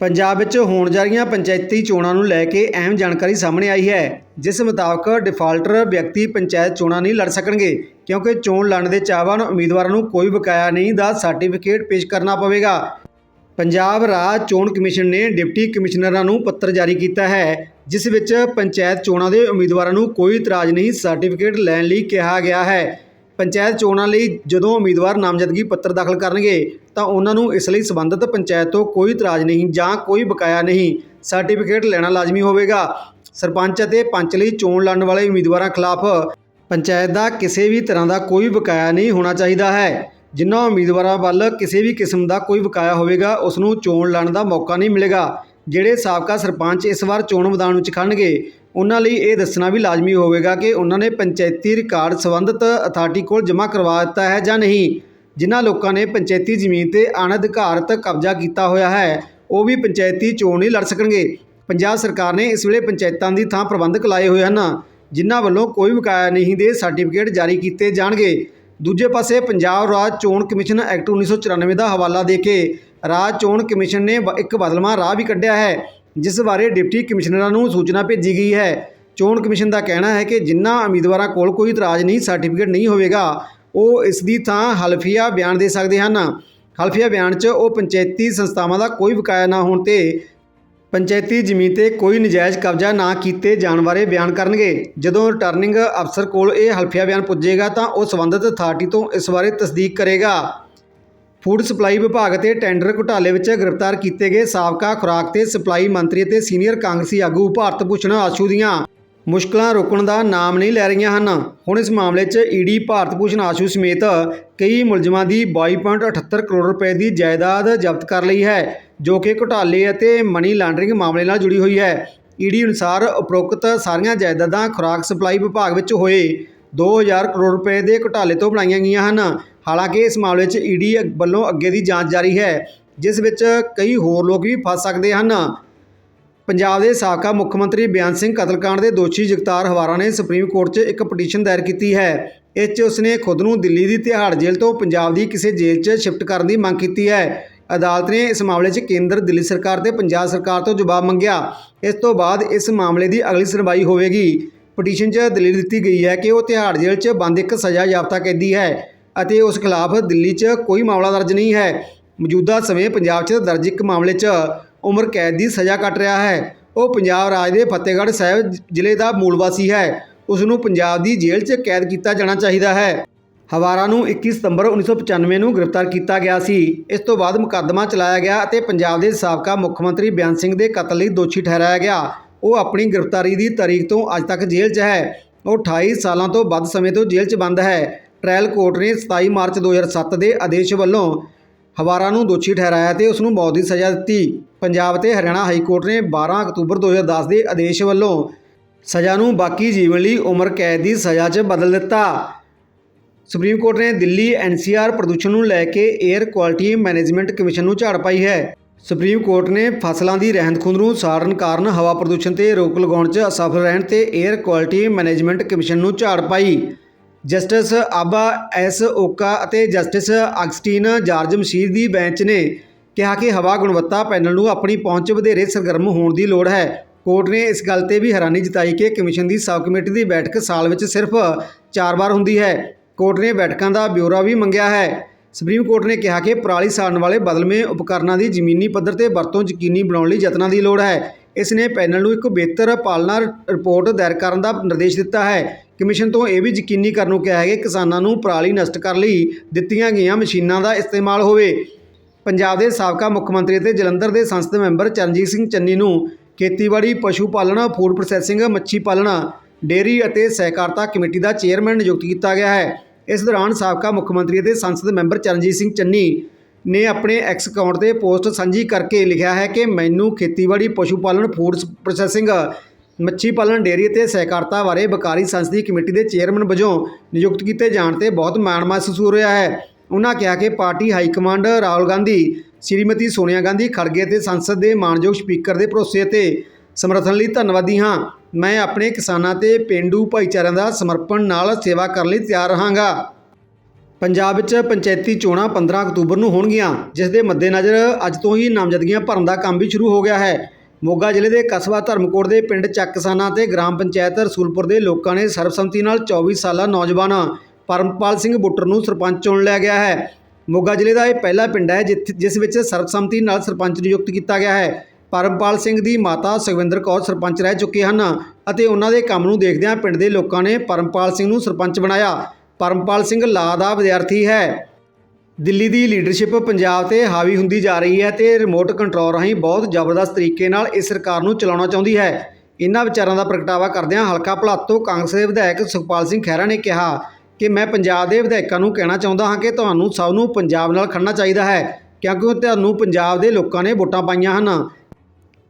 ਪੰਜਾਬ ਵਿੱਚ ਹੋਣ ਜਾ ਰਹੀਆਂ ਪੰਚਾਇਤੀ ਚੋਣਾਂ ਨੂੰ ਲੈ ਕੇ ਅਹਿਮ ਜਾਣਕਾਰੀ ਸਾਹਮਣੇ ਆਈ ਹੈ, ਜਿਸ ਮੁਤਾਬਕ ਡਿਫਾਲਟਰ ਵਿਅਕਤੀ ਪੰਚਾਇਤ ਚੋਣਾਂ ਨਹੀਂ ਲੜ ਸਕਣਗੇ, ਕਿਉਂਕਿ ਚੋਣ ਲੜਨ ਦੇ ਚਾਹਵਾਨ ਉਮੀਦਵਾਰਾਂ ਨੂੰ ਕੋਈ ਬਕਾਇਆ ਨਹੀਂ ਦਾ ਸਰਟੀਫਿਕੇਟ ਪੇਸ਼ ਕਰਨਾ ਪਵੇਗਾ। ਪੰਜਾਬ ਰਾਜ ਚੋਣ ਕਮਿਸ਼ਨ ਨੇ ਡਿਪਟੀ ਕਮਿਸ਼ਨਰਾਂ ਨੂੰ ਪੱਤਰ ਜਾਰੀ ਕੀਤਾ ਹੈ, ਜਿਸ ਵਿੱਚ ਪੰਚਾਇਤ ਚੋਣਾਂ ਦੇ ਉਮੀਦਵਾਰਾਂ ਨੂੰ ਕੋਈ ਇਤਰਾਜ਼ ਨਹੀਂ ਸਰਟੀਫਿਕੇਟ ਲੈਣ ਲਈ ਕਿਹਾ ਗਿਆ ਹੈ। ਪੰਚਾਇਤ ਚੋਣਾਂ ਲਈ ਜਦੋਂ ਉਮੀਦਵਾਰ ਨਾਮਜ਼ਦਗੀ ਪੱਤਰ ਦਾਖਲ ਕਰਨਗੇ, ਤਾਂ ਉਹਨਾਂ ਨੂੰ ਇਸ ਲਈ ਸੰਬੰਧਿਤ ਪੰਚਾਇਤ ਤੋਂ ਕੋਈ ਇਤਰਾਜ਼ ਨਹੀਂ ਜਾਂ ਕੋਈ ਬਕਾਇਆ ਨਹੀਂ। ਸਰਟੀਫਿਕੇਟ ਲੈਣਾ ਲਾਜ਼ਮੀ ਹੋਵੇਗਾ। ਸਰਪੰਚ ਅਤੇ ਪੰਚ ਲਈ ਚੋਣ ਲੜਨ ਵਾਲੇ ਉਮੀਦਵਾਰਾਂ ਖਿਲਾਫ ਪੰਚਾਇਤ ਦਾ ਕਿਸੇ ਵੀ ਤਰ੍ਹਾਂ ਦਾ ਕੋਈ ਬਕਾਇਆ ਨਹੀਂ ਹੋਣਾ ਚਾਹੀਦਾ ਹੈ। ਜਿਨ੍ਹਾਂ ਉਮੀਦਵਾਰਾਂ ਵੱਲ ਕਿਸੇ ਵੀ ਕਿਸਮ ਦਾ ਕੋਈ ਬਕਾਇਆ ਹੋਵੇਗਾ, ਉਸ ਨੂੰ ਚੋਣ ਲੜਨ ਦਾ ਮੌਕਾ ਨਹੀਂ ਮਿਲੇਗਾ, ਜਿਹੜੇ ਸਾਬਕਾ ਸਰਪੰਚ ਇਸ ਵਾਰ ਚੋਣ ਮੈਦਾਨ ਵਿੱਚ ਖੜਨਗੇ। ਉਹਨਾਂ ਲਈ ਇਹ ਦੱਸਣਾ ਵੀ ਲਾਜ਼ਮੀ ਹੋਵੇਗਾ ਕਿ ਉਹਨਾਂ ਨੇ ਪੰਚਾਇਤੀ ਰਿਕਾਰਡ ਸੰਬੰਧਿਤ ਅਥਾਰਟੀ ਕੋਲ ਜਮ੍ਹਾਂ ਕਰਵਾ ਦਿੱਤਾ ਹੈ ਜਾਂ ਨਹੀਂ। ਜਿਨ੍ਹਾਂ ਲੋਕਾਂ ਨੇ ਪੰਚਾਇਤੀ ਜ਼ਮੀਨ ਤੇ ਅਣਅਧਿਕਾਰਤ ਕਬਜ਼ਾ ਕੀਤਾ ਹੋਇਆ ਹੈ, ਉਹ ਵੀ ਪੰਚਾਇਤੀ ਚੋਣ ਨਹੀਂ ਲੜ ਸਕਣਗੇ। ਪੰਜਾਬ ਸਰਕਾਰ ਨੇ ਇਸ ਵੇਲੇ ਪੰਚਾਇਤਾਂ ਦੀ ਥਾਂ ਪ੍ਰਬੰਧਕ ਲਾਏ ਹੋਏ ਹਨ, ਜਿਨ੍ਹਾਂ ਵੱਲੋਂ ਕੋਈ ਬਕਾਇਆ ਨਹੀਂ ਦੇ ਸਰਟੀਫਿਕੇਟ ਜਾਰੀ ਕੀਤੇ ਜਾਣਗੇ। ਦੂਜੇ ਪਾਸੇ ਪੰਜਾਬ ਰਾਜ ਚੋਣ ਕਮਿਸ਼ਨ ਐਕਟ 1994 ਦਾ ਹਵਾਲਾ ਦੇ ਕੇ ਰਾਜ ਚੋਣ ਕਮਿਸ਼ਨ ਨੇ ਬ- ਇੱਕ ਬਦਲਵਾਂ ਰਾਹ ਵੀ ਕੱਢਿਆ ਹੈ। ਜਿਸ ਬਾਰੇ ਡਿਪਟੀ ਕਮਿਸ਼ਨਰਾਂ ਨੂੰ ਸੂਚਨਾ ਭੇਜੀ ਗਈ ਹੈ। ਚੋਣ ਕਮਿਸ਼ਨ ਦਾ ਕਹਿਣਾ ਹੈ ਕਿ ਜਿਨ੍ਹਾਂ ਉਮੀਦਵਾਰਾਂ ਕੋਲ ਕੋਈ ਇਤਰਾਜ਼ ਨਹੀਂ, ਸਰਟੀਫਿਕੇਟ ਨਹੀਂ ਹੋਵੇਗਾ, ਉਹ ਇਸ ਦੀ ਥਾਂ ਹਲਫੀਆ ਬਿਆਨ ਦੇ ਸਕਦੇ ਹਨ। ਹਲਫੀਆ ਬਿਆਨ 'ਚ ਉਹ ਪੰਚਾਇਤੀ ਸੰਸਥਾਵਾਂ ਦਾ ਕੋਈ ਬਕਾਇਆ ਨਾ ਹੋਣ ਤੇ ਪੰਚਾਇਤੀ ਜ਼ਮੀਨ ਤੇ ਕੋਈ ਨਜਾਇਜ਼ ਕਬਜ਼ਾ ਨਾ ਕੀਤੇ ਜਾਣ ਬਾਰੇ ਬਿਆਨ ਕਰਨਗੇ। ਜਦੋਂ ਰਿਟਰਨਿੰਗ ਅਫਸਰ ਕੋਲ ਇਹ ਹਲਫੀਆ ਬਿਆਨ ਪੁੱਜੇਗਾ ਤਾਂ ਉਹ ਸੰਬੰਧਿਤ ਅਥਾਰਟੀ ਤੋਂ ਇਸ ਬਾਰੇ ਤਸਦੀਕ ਕਰੇਗਾ। ਫੂਡ ਸਪਲਾਈ ਵਿਭਾਗ ਅਤੇ ਟੈਂਡਰ ਘੁਟਾਲੇ ਵਿੱਚ ਗ੍ਰਿਫਤਾਰ ਕੀਤੇ ਗਏ ਸਾਬਕਾ ਖੁਰਾਕ ਤੇ ਸਪਲਾਈ ਮੰਤਰੀ ਅਤੇ ਸੀਨੀਅਰ ਕਾਂਗਰਸੀ ਆਗੂ ਭਾਰਤ ਭੂਸ਼ਣ ਆਸ਼ੂ ਦੀਆਂ ਮੁਸ਼ਕਲਾਂ ਰੋਕਣ ਦਾ ਨਾਮ ਨਹੀਂ ਲੈ ਰਹੀਆਂ ਹਨ। ਹੁਣ ਇਸ ਮਾਮਲੇ 'ਚ ਈਡੀ ਭਾਰਤ ਭੂਸ਼ਣ ਆਸ਼ੂ ਸਮੇਤ ਕਈ ਮੁਲਜ਼ਮਾਂ ਦੀ 22.78 ਕਰੋੜ ਰੁਪਏ ਦੀ ਜਾਇਦਾਦ ਜ਼ਬਤ ਕਰ ਲਈ ਹੈ, ਜੋ ਕਿ ਘੁਟਾਲੇ ਅਤੇ ਮਨੀ ਲਾਂਡਰਿੰਗ ਮਾਮਲੇ ਨਾਲ ਜੁੜੀ ਹੋਈ ਹੈ। ਈਡੀ ਅਨੁਸਾਰ ਉਪਰੋਕਤ ਸਾਰੀਆਂ ਜਾਇਦਾਦਾਂ ਖੁਰਾਕ ਸਪਲਾਈ ਵਿਭਾਗ ਵਿੱਚ ਹੋਏ 2000 ਕਰੋੜ ਰੁਪਏ ਦੇ ਘੁਟਾਲੇ ਤੋਂ ਬਣਾਈਆਂ ਗਈਆਂ ਹਨ। ਹਾਲਾਂਕਿ ਇਸ ਮਾਮਲੇ 'ਚ ਈਡੀ ਵੱਲੋਂ ਅੱਗੇ ਦੀ ਜਾਂਚ ਜਾਰੀ ਹੈ, ਜਿਸ ਵਿੱਚ ਕਈ ਹੋਰ ਲੋਕ ਵੀ ਫਸ ਸਕਦੇ ਹਨ। ਪੰਜਾਬ ਦੇ ਸਾਬਕਾ ਮੁੱਖ ਮੰਤਰੀ ਬਿਆਨ ਸਿੰਘ ਕਤਲकांड ਦੇ ਦੋਸ਼ੀ ਜਗਤਾਰ ਹਵਾਰਾ ਨੇ ਸੁਪਰੀਮ ਕੋਰਟ 'ਚ ਇੱਕ ਪਟੀਸ਼ਨ ਦਾਇਰ ਕੀਤੀ ਹੈ। ਇਸ 'ਚ ਉਸਨੇ ਖੁਦ ਨੂੰ ਦਿੱਲੀ ਦੀ ਤਿਹਾੜ ਜੇਲ੍ਹ ਤੋਂ ਪੰਜਾਬ ਦੀ ਕਿਸੇ ਜੇਲ੍ਹ 'ਚ ਸ਼ਿਫਟ ਕਰਨ ਦੀ ਮੰਗ ਕੀਤੀ ਹੈ। ਅਦਾਲਤ ਨੇ ਇਸ ਮਾਮਲੇ 'ਚ ਕੇਂਦਰ, ਦਿੱਲੀ ਸਰਕਾਰ ਤੇ ਪੰਜਾਬ ਸਰਕਾਰ ਤੋਂ ਜਵਾਬ ਮੰਗਿਆ। ਇਸ ਤੋਂ ਬਾਅਦ ਇਸ ਮਾਮਲੇ ਦੀ ਅਗਲੀ ਸੁਣਵਾਈ ਹੋਵੇਗੀ। ਪਟੀਸ਼ਨ 'ਚ ਦਲੀਲ ਦਿੱਤੀ ਗਈ ਹੈ ਕਿ ਉਹ ਤਿਹਾੜ ਜੇਲ੍ਹ 'ਚ ਬੰਦ ਇੱਕ ਸਜ਼ਾ ਯਾਫਤਾ ਕੈਦੀ ਹੈ। ਅਤੇ ਉਸ ਖਿਲਾਫ ਦਿੱਲੀ 'ਚ ਕੋਈ ਮਾਮਲਾ ਦਰਜ ਨਹੀਂ ਹੈ। ਮੌਜੂਦਾ ਸਮੇਂ ਪੰਜਾਬ 'ਚ ਦਰਜ ਇੱਕ ਮਾਮਲੇ 'ਚ ਉਮਰ ਕੈਦ ਦੀ ਸਜ਼ਾ ਕੱਟ ਰਿਹਾ ਹੈ। ਉਹ ਪੰਜਾਬ ਰਾਜ ਦੇ ਫਤਿਹਗੜ੍ਹ ਸਾਹਿਬ ਜ਼ਿਲ੍ਹੇ ਦਾ ਮੂਲ ਵਾਸੀ ਹੈ। ਉਸ ਨੂੰ ਪੰਜਾਬ ਦੀ ਜੇਲ੍ਹ 'ਚ ਕੈਦ ਕੀਤਾ ਜਾਣਾ ਚਾਹੀਦਾ ਹੈ। ਹਵਾਰਾ ਨੂੰ 21 ਸਤੰਬਰ 1995 ਨੂੰ ਗ੍ਰਿਫਤਾਰ ਕੀਤਾ ਗਿਆ ਸੀ। ਇਸ ਤੋਂ ਬਾਅਦ ਮੁਕੱਦਮਾ ਚਲਾਇਆ ਗਿਆ ਅਤੇ ਪੰਜਾਬ ਦੇ ਸਾਬਕਾ ਮੁੱਖ ਮੰਤਰੀ ਬਿਆਨ ਸਿੰਘ ਦੇ ਕਤਲ ਲਈ ਦੋਸ਼ੀ ਠਹਿਰਾਇਆ ਗਿਆ। ਉਹ ਆਪਣੀ ਗ੍ਰਿਫਤਾਰੀ ਦੀ ਤਾਰੀਖ ਤੋਂ ਅੱਜ ਤੱਕ ਜੇਲ੍ਹ 'ਚ ਹੈ। ਉਹ 28 ਸਾਲਾਂ ਤੋਂ ਵੱਧ ਸਮੇਂ ਤੋਂ ਜੇਲ੍ਹ 'ਚ ਬੰਦ ਹੈ। ਟ੍ਰਾਇਲ ਕੋਰਟ ਨੇ 27 ਮਾਰਚ 2007 ਦੇ ਆਦੇਸ਼ ਵੱਲੋਂ ਹਵਾਰਾ ਨੂੰ ਦੋਸ਼ੀ ਠਹਿਰਾਇਆ ਤੇ ਉਸ ਨੂੰ ਮੌਤ ਦੀ ਸਜ਼ਾ ਦਿੱਤੀ। ਪੰਜਾਬ ਤੇ ਹਰਿਆਣਾ ਹਾਈ ਕੋਰਟ ਨੇ 12 ਅਕਤੂਬਰ 2010 ਦੇ ਆਦੇਸ਼ ਵੱਲੋਂ ਸਜ਼ਾ ਨੂੰ ਬਾਕੀ ਜੀਵਨ ਲਈ ਉਮਰ ਕੈਦ ਦੀ ਸਜ਼ਾ 'ਚ ਬਦਲ ਦਿੱਤਾ। ਸੁਪਰੀਮ ਕੋਰਟ ਨੇ ਦਿੱਲੀ ਐਨਸੀਆਰ ਪ੍ਰਦੂਸ਼ਣ ਨੂੰ ਲੈ ਕੇ 에ਅਰ ਕੁਆਲਿਟੀ ਮੈਨੇਜਮੈਂਟ ਕਮਿਸ਼ਨ ਨੂੰ ਝਾੜ ਪਾਈ ਹੈ। ਸੁਪਰੀਮ ਕੋਰਟ ਨੇ ਫਸਲਾਂ ਦੀ ਰਹਿੰਦ ਖੂੰਹਦ ਨੂੰ ਸਾੜਨ ਕਾਰਨ ਹਵਾ ਪ੍ਰਦੂਸ਼ਣ ਤੇ ਰੋਕ ਲਗਾਉਣ 'ਚ ਅਸਫਲ ਰਹਿਣ ਤੇ 에ਅਰ ਕੁਆਲਿਟੀ ਮੈਨੇਜਮੈਂਟ ਕਮਿਸ਼ਨ ਨੂੰ ਝਾੜ ਪਾਈ। ਜਸਟਿਸ ਆਬਾ ਐਸ ਓਕਾ ਅਤੇ ਜਸਟਿਸ ਆਗਸਟੀਨ ਜਾਰਜ ਮਸ਼ੀਰ ਦੀ ਬੈਂਚ ਨੇ ਕਿਹਾ ਕਿ ਹਵਾ ਗੁਣਵੱਤਾ ਪੈਨਲ ਨੂੰ ਆਪਣੀ ਪਹੁੰਚ ਵਧੇਰੇ ਸਰਗਰਮ ਹੋਣ ਦੀ ਲੋੜ ਹੈ। ਕੋਰਟ ਨੇ ਇਸ ਗੱਲ ਤੇ ਵੀ ਹੈਰਾਨੀ ਜਤਾਈ ਕਿ ਕਮਿਸ਼ਨ ਦੀ ਸਬ ਕਮੇਟੀ ਦੀ ਬੈਠਕ ਸਾਲ ਵਿੱਚ ਸਿਰਫ 4 ਵਾਰ ਹੁੰਦੀ ਹੈ। ਕੋਰਟ ਨੇ ਬੈਠਕਾਂ ਦਾ ਬਿਊਰਾ ਵੀ ਮੰਗਿਆ ਹੈ। ਸੁਪਰੀਮ ਕੋਰਟ ਨੇ ਕਿਹਾ ਕਿ ਪਰਾਲੀ ਸਾੜਨ ਵਾਲੇ ਬਦਲਵੇਂ ਉਪਕਰਨਾਂ ਦੀ ਜ਼ਮੀਨੀ ਪੱਧਰ ਤੇ ਵਰਤੋਂ ਯਕੀਨੀ ਬਣਾਉਣ ਲਈ ਯਤਨਾਂ ਦੀ ਲੋੜ ਹੈ। ਇਸ ਨੇ ਪੈਨਲ ਨੂੰ ਇੱਕ ਬਿਹਤਰ ਪਾਲਣਾ ਰਿਪੋਰਟ ਦਾਇਰ ਕਰਨ ਦਾ ਨਿਰਦੇਸ਼ ਦਿੱਤਾ ਹੈ। ਕਮਿਸ਼ਨ ਤੋਂ ਇਹ ਵੀ ਯਕੀਨੀ ਕਰਨ ਨੂੰ ਕਿਹਾ ਹੈ ਕਿ ਕਿਸਾਨਾਂ ਨੂੰ ਪਰਾਲੀ ਨਸ਼ਟ ਕਰਨ ਲਈ ਦਿੱਤੀਆਂ ਗਈਆਂ ਮਸ਼ੀਨਾਂ ਦਾ ਇਸਤੇਮਾਲ ਹੋਵੇ। ਪੰਜਾਬ ਦੇ ਸਾਬਕਾ ਮੁੱਖ ਮੰਤਰੀ ਅਤੇ ਜਲੰਧਰ ਦੇ ਸੰਸਦ ਮੈਂਬਰ ਚਰਨਜੀਤ ਸਿੰਘ ਚੰਨੀ ਨੂੰ ਖੇਤੀਬਾੜੀ, ਪਸ਼ੂ ਪਾਲਣ, ਫੂਡ ਪ੍ਰੋਸੈਸਿੰਗ, ਮੱਛੀ ਪਾਲਣ, ਡੇਅਰੀ ਅਤੇ ਸਹਿਕਾਰਤਾ ਕਮੇਟੀ ਦਾ ਚੇਅਰਮੈਨ ਨਿਯੁਕਤ ਕੀਤਾ ਗਿਆ ਹੈ। ਇਸ ਦੌਰਾਨ ਸਾਬਕਾ ਮੁੱਖ ਮੰਤਰੀ ਅਤੇ ਸੰਸਦ ਮੈਂਬਰ ਚਰਨਜੀਤ ਸਿੰਘ ਚੰਨੀ ਨੇ ਆਪਣੇ ਐਕਸ ਅਕਾਊਂਟ ਤੇ ਪੋਸਟ ਸਾਂਝੀ ਕਰਕੇ ਲਿਖਿਆ ਹੈ ਕਿ ਮੈਨੂੰ ਖੇਤੀਬਾੜੀ, ਪਸ਼ੂ ਪਾਲਣ, ਫੂਡ ਪ੍ਰੋਸੈਸਿੰਗ ਮੱਛੀ ਪਾਲਣ ਡੇਅਰੀ ਅਤੇ ਸਹਿਕਾਰਤਾ ਬਾਰੇ ਬਕਾਰੀ ਸੰਸਦੀ ਕਮੇਟੀ ਦੇ ਚੇਅਰਮੈਨ ਵਜੋਂ ਨਿਯੁਕਤ ਕੀਤੇ ਜਾਣ ਤੇ ਬਹੁਤ ਮਾਣ ਮਹਿਸੂਸ ਹੋ ਰਿਹਾ ਹੈ। ਉਹਨਾਂ ਕਿਹਾ ਕਿ party high command Rahul Gandhi, Shrimati Sonia Gandhi Kharge ਅਤੇ ਸੰਸਦ ਦੇ ਮਾਣਯੋਗ ਸਪੀਕਰ ਦੇ ਭਰੋਸੇ 'ਤੇ ਸਮਰਥਨ ਲਈ ਧੰਨਵਾਦੀ ਹਾਂ। ਮੈਂ ਆਪਣੇ ਕਿਸਾਨਾਂ ਤੇ ਪਿੰਡੂ ਭਾਈਚਾਰਿਆਂ ਦਾ ਸਮਰਪਣ ਨਾਲ ਸੇਵਾ ਕਰਨ ਲਈ ਤਿਆਰ ਰਹਾਂਗਾ। ਪੰਜਾਬ ਵਿੱਚ ਪੰਚਾਇਤੀ ਚੋਣਾਂ 15 ਅਕਤੂਬਰ ਨੂੰ ਹੋਣਗੀਆਂ, ਜਿਸ ਦੇ ਮੱਦੇਨਜ਼ਰ ਅੱਜ ਤੋਂ ਹੀ ਨਾਮਜ਼ਦਗੀਆਂ ਭਰਨ ਦਾ ਕੰਮ ਵੀ ਸ਼ੁਰੂ ਹੋ ਗਿਆ ਹੈ। ਮੋਗਾ ਜ਼ਿਲ੍ਹੇ ਦੇ ਕਸਬਾ ਧਰਮਕੋਟ ਦੇ ਪਿੰਡ ਚੱਕਸਾਨਾ ਤੇ ਗ੍ਰਾਮ ਪੰਚਾਇਤ ਰਸੂਲਪੁਰ ਦੇ ਲੋਕਾਂ ਨੇ ਸਰਬਸੰਮਤੀ ਨਾਲ 24 ਸਾਲਾ ਨੌਜਵਾਨ ਪਰਮਪਾਲ ਸਿੰਘ ਬੁੱਟਰ ਨੂੰ ਸਰਪੰਚ ਚੁਣ ਲਿਆ ਗਿਆ ਹੈ। ਮੋਗਾ ਜ਼ਿਲ੍ਹੇ ਦਾ ਇਹ ਪਹਿਲਾ ਪਿੰਡ ਹੈ ਜਿੱਥ- ਜਿਸ ਵਿੱਚ ਸਰਬਸੰਮਤੀ ਨਾਲ ਸਰਪੰਚ ਨਿਯੁਕਤ ਕੀਤਾ ਗਿਆ ਹੈ। ਪਰਮਪਾਲ ਸਿੰਘ ਦੀ ਮਾਤਾ ਸੁਖਵਿੰਦਰ ਕੌਰ ਸਰਪੰਚ ਰਹਿ ਚੁੱਕੇ ਹਨ ਅਤੇ ਉਹਨਾਂ ਦੇ ਕੰਮ ਨੂੰ ਦੇਖਦਿਆਂ ਪਿੰਡ ਦੇ ਲੋਕਾਂ ਨੇ ਪਰਮਪਾਲ ਸਿੰਘ ਨੂੰ ਸਰਪੰਚ ਬਣਾਇਆ। ਪਰਮਪਾਲ ਸਿੰਘ ਲਾ ਦਾ ਵਿਦਿਆਰਥੀ ਹੈ। ਦਿੱਲੀ ਦੀ ਲੀਡਰਸ਼ਿਪ ਪੰਜਾਬ ਤੇ ਹਾਵੀ ਹੁੰਦੀ ਜਾ ਰਹੀ ਹੈ ਤੇ ਰਿਮੋਟ ਕੰਟਰੋਲ ਰਾਹੀਂ ਬਹੁਤ ਜ਼ਬਰਦਸਤ ਤਰੀਕੇ ਨਾਲ ਇਸ ਸਰਕਾਰ ਨੂੰ ਚਲਾਉਣਾ ਚਾਹੁੰਦੀ ਹੈ। ਇਹਨਾਂ ਵਿਚਾਰਾਂ ਦਾ ਪ੍ਰਗਟਾਵਾ ਕਰਦਿਆਂ ਹਲਕਾ ਭਲਾਤ ਤੋਂ ਕਾਂਗਰਸ ਦੇ ਵਿਧਾਇਕ ਸੁਖਪਾਲ ਸਿੰਘ ਖਹਿਰਾ ਨੇ ਕਿਹਾ ਕਿ ਮੈਂ ਪੰਜਾਬ ਦੇ ਵਿਧਾਇਕਾਂ ਨੂੰ ਕਹਿਣਾ ਚਾਹੁੰਦਾ ਹਾਂ ਕਿ ਤੁਹਾਨੂੰ ਸਭ ਨੂੰ ਪੰਜਾਬ ਨਾਲ ਖੜਨਾ ਚਾਹੀਦਾ ਹੈ, ਕਿਉਂਕਿ ਤੁਹਾਨੂੰ ਪੰਜਾਬ ਦੇ ਲੋਕਾਂ ਨੇ ਵੋਟਾਂ ਪਾਈਆਂ ਹਨ।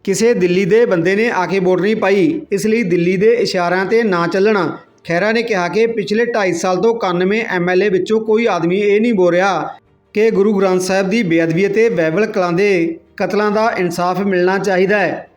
ਕਿਸੇ ਦਿੱਲੀ ਦੇ ਬੰਦੇ ਨੇ ਆ ਕੇ ਵੋਟ ਨਹੀਂ ਪਾਈ, ਇਸ ਲਈ ਦਿੱਲੀ ਦੇ ਇਸ਼ਾਰਿਆਂ ਤੇ ਨਾ ਚੱਲਣਾ ਖਹਿਰਾ ਨੇ ਕਿਹਾ ਕਿ ਪਿਛਲੇ 2.5 ਸਾਲ ਤੋਂ 91 ਐਮਐਲਏ ਵਿੱਚੋਂ ਕੋਈ ਆਦਮੀ ਇਹ ਨਹੀਂ ਬੋਲ ਰਿਹਾ ਕਿ ਗੁਰੂ ਗ੍ਰੰਥ ਸਾਹਿਬ ਦੀ ਬੇਅਦਬੀ ਅਤੇ ਬਹਿਬਲ ਕਲਾਂ ਦੇ ਕਤਲਾਂ ਦਾ ਇਨਸਾਫ ਮਿਲਣਾ ਚਾਹੀਦਾ ਹੈ।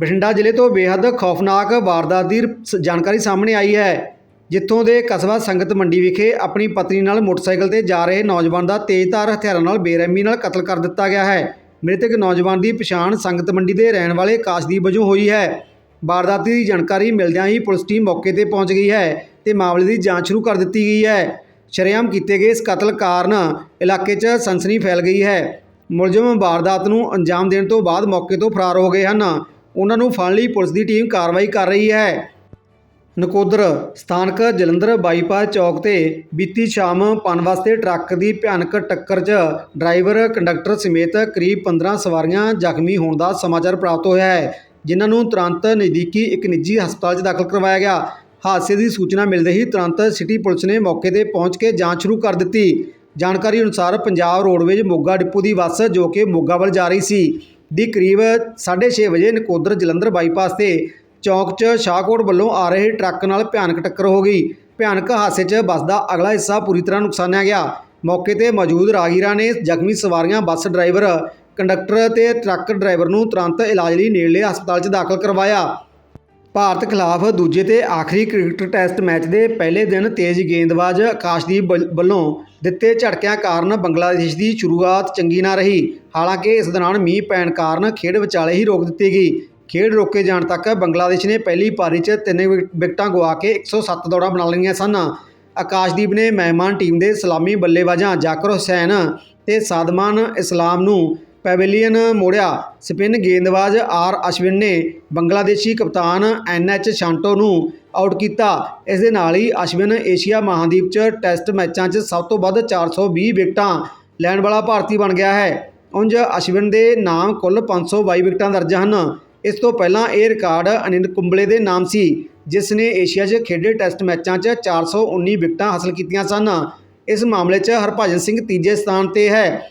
ਬਠਿੰਡਾ ਜ਼ਿਲ੍ਹੇ ਤੋਂ ਬੇਹੱਦ ਖੌਫਨਾਕ ਵਾਰਦਾਤ ਦੀ ਸ- ਜਾਣਕਾਰੀ ਸਾਹਮਣੇ ਆਈ ਹੈ, ਜਿੱਥੋਂ ਦੇ ਕਸਬਾ ਸੰਗਤ ਮੰਡੀ ਵਿਖੇ ਆਪਣੀ ਪਤਨੀ ਨਾਲ ਮੋਟਰਸਾਈਕਲ ਤੇ ਜਾ ਰਹੇ ਨੌਜਵਾਨ ਦਾ ਤੇਜ਼ਧਾਰ ਹਥਿਆਰਾਂ ਨਾਲ ਬੇਰਹਿਮੀ ਨਾਲ ਕਤਲ ਕਰ ਦਿੱਤਾ ਗਿਆ ਹੈ। ਮ੍ਰਿਤਕ ਨੌਜਵਾਨ ਦੀ ਪਛਾਣ ਸੰਗਤ ਮੰਡੀ ਦੇ ਰਹਿਣ ਵਾਲੇ ਕਾਸ਼ਦੀਪ ਵਜੋਂ ਹੋਈ ਹੈ। ਵਾਰਦਾਤ ਦੀ ਜਾਣਕਾਰੀ ਮਿਲਦਿਆਂ ਹੀ ਪੁਲਿਸ ਟੀਮ ਮੌਕੇ ਤੇ ਪਹੁੰਚ ਗਈ ਹੈ ਤੇ ਮਾਮਲੇ ਦੀ ਜਾਂਚ ਸ਼ੁਰੂ ਕਰ ਦਿੱਤੀ ਗਈ ਹੈ। ਸ਼ਰੇਆਮ ਕੀਤੇ ਗਏ ਇਸ ਕਤਲ ਕਾਰਨ ਇਲਾਕੇ 'ਚ ਸਨਸਨੀ ਫੈਲ ਗਈ ਹੈ। ਮੁਲਜ਼ਮ ਵਾਰਦਾਤ ਨੂੰ ਅੰਜਾਮ ਦੇਣ ਤੋਂ ਬਾਅਦ ਮੌਕੇ ਤੋਂ ਫਰਾਰ ਹੋ ਗਏ ਹਨ। ਉਹਨਾਂ ਨੂੰ ਫੜਨ ਲਈ ਪੁਲਿਸ ਦੀ ਟੀਮ ਕਾਰਵਾਈ ਕਰ ਰਹੀ ਹੈ। ਨਕੋਦਰ ਸਥਾਨਕ ਜਲੰਧਰ ਬਾਈਪਾਸ ਚੌਕ ਤੇ ਬੀਤੀ ਸ਼ਾਮ ਪਨ ਵਾਸਤੇ ਟਰੱਕ ਦੀ ਭਿਆਨਕ ਟੱਕਰ 'ਚ ਡਰਾਈਵਰ, ਕੰਡਕਟਰ ਸਮੇਤ ਕਰੀਬ 15 ਸਵਾਰੀਆਂ ਜ਼ਖਮੀ ਹੋਣ ਦਾ ਸਮਾਚਾਰ ਪ੍ਰਾਪਤ ਹੋਇਆ ਹੈ। ਜਿਨ੍ਹਾਂ ਨੂੰ ਤੁਰੰਤ ਨਜ਼ਦੀਕੀ ਇੱਕ ਨਿੱਜੀ ਹਸਪਤਾਲ 'ਚ ਦਾਖਲ ਕਰਵਾਇਆ ਗਿਆ। ਹਾਦਸੇ ਦੀ ਸੂਚਨਾ ਮਿਲਦੇ ਹੀ ਤੁਰੰਤ ਸਿਟੀ ਪੁਲਿਸ ਨੇ ਮੌਕੇ ਤੇ ਪਹੁੰਚ ਕੇ ਜਾਂਚ ਸ਼ੁਰੂ ਕਰ ਦਿੱਤੀ। ਜਾਣਕਾਰੀ ਅਨੁਸਾਰ ਪੰਜਾਬ ਰੋਡਵੇਜ਼ ਮੋਗਾ ਡਿਪੂ ਦੀ ਬੱਸ ਜੋ ਕਿ ਮੋਗਾ ਵੱਲ ਜਾ ਰਹੀ ਸੀ, ਦੀ ਕਰੀਬ 6:30 ਵਜੇ ਨਕੋਦਰ ਜਲੰਧਰ ਬਾਈਪਾਸ ਤੇ ਚੌਕ 'ਚ ਸ਼ਾਹਕੋਟ ਵੱਲੋਂ ਆ ਰਹੇ ਟਰੱਕ ਨਾਲ ਭਿਆਨਕ ਟੱਕਰ ਹੋ ਗਈ। ਭਿਆਨਕ ਹਾਦਸੇ 'ਚ ਬੱਸ ਦਾ ਅਗਲਾ ਹਿੱਸਾ ਪੂਰੀ ਤਰ੍ਹਾਂ ਨੁਕਸਾਨਿਆ ਗਿਆ। ਮੌਕੇ ਤੇ ਮੌਜੂਦ ਰਾਹਗੀਰਾਂ ਨੇ ਜ਼ਖਮੀ ਸਵਾਰੀਆਂ, ਬੱਸ ਡਰਾਈਵਰ ਕੰਡਕਟਰ ਅਤੇ ਟਰੱਕ ਡਰਾਈਵਰ ਨੂੰ ਤੁਰੰਤ ਇਲਾਜ ਲਈ ਨੇੜਲੇ ਹਸਪਤਾਲ 'ਚ ਦਾਖਲ ਕਰਵਾਇਆ। ਭਾਰਤ ਖਿਲਾਫ ਦੂਜੇ ਤੇ ਆਖਰੀ ਕ੍ਰਿਕਟ ਟੈਸਟ ਮੈਚ ਦੇ ਪਹਿਲੇ ਦਿਨ ਤੇਜ਼ ਗੇਂਦਬਾਜ਼ ਆਕਾਸ਼ਦੀਪ ਵੱਲ- ਵੱਲੋਂ ਦਿੱਤੇ ਝਟਕਿਆਂ ਕਾਰਨ ਬੰਗਲਾਦੇਸ਼ ਦੀ ਸ਼ੁਰੂਆਤ ਚੰਗੀ ਨਾ ਰਹੀ। ਹਾਲਾਂਕਿ ਇਸ ਦੌਰਾਨ ਮੀਂਹ ਪੈਣ ਕਾਰਨ ਖੇਡ ਵਿਚਾਲੇ ਹੀ ਰੋਕ ਦਿੱਤੀ ਗਈ। ਖੇਡ ਰੋਕੇ ਜਾਣ ਤੱਕ ਬੰਗਲਾਦੇਸ਼ ਨੇ ਪਹਿਲੀ ਪਾਰੀ 'ਚ ਤਿੰਨ ਵਿਕ- ਵਿਕਟਾਂ ਗਵਾ ਕੇ 107 ਦੌੜਾਂ ਬਣਾ ਲਈਆਂ ਸਨ। ਆਕਾਸ਼ਦੀਪ ਨੇ ਮਹਿਮਾਨ ਟੀਮ ਦੇ ਸਲਾਮੀ ਬੱਲੇਬਾਜ਼ਾਂ ਜ਼ਾਕਰ ਹੁਸੈਨ ਤੇ ਸਾਦਮਾਨ ਇਸਲਾਮ ਨੂੰ ਪੈਵਿਲੀਅਨ ਮੋੜਿਆ। ਸਪਿਨ ਗੇਂਦਬਾਜ਼ ਆਰ ਅਸ਼ਵਿਨ ਨੇ ਬੰਗਲਾਦੇਸ਼ੀ ਕਪਤਾਨ ਐਨ ਐਚ ਸ਼ਾਂਟੋ ਨੂੰ ਆਊਟ ਕੀਤਾ। ਇਸ ਦੇ ਨਾਲ ਹੀ ਅਸ਼ਵਿਨ ਏਸ਼ੀਆ ਮਹਾਦੀਪ 'ਚ ਟੈਸਟ ਮੈਚਾਂ 'ਚ ਸਭ ਤੋਂ ਵੱਧ 420 ਵਿਕਟਾਂ ਲੈਣ ਵਾਲਾ ਭਾਰਤੀ ਬਣ ਗਿਆ ਹੈ। ਉਂਝ ਅਸ਼ਵਿਨ ਦੇ ਨਾਮ ਕੁੱਲ 522 ਵਿਕਟਾਂ ਦਰਜ ਹਨ। ਇਸ ਤੋਂ ਪਹਿਲਾਂ ਇਹ ਰਿਕਾਰਡ ਅਨਿਲ ਕੁੰਬਲੇ ਦੇ ਨਾਮ ਸੀ, ਜਿਸ ਨੇ ਏਸ਼ੀਆ 'ਚ ਖੇਡੇ ਟੈਸਟ ਮੈਚਾਂ 'ਚ 419 ਵਿਕਟਾਂ ਹਾਸਲ ਕੀਤੀਆਂ ਸਨ। ਇਸ ਮਾਮਲੇ 'ਚ ਹਰਭਜਨ ਸਿੰਘ ਤੀਜੇ ਸਥਾਨ ਤੇ ਹੈ।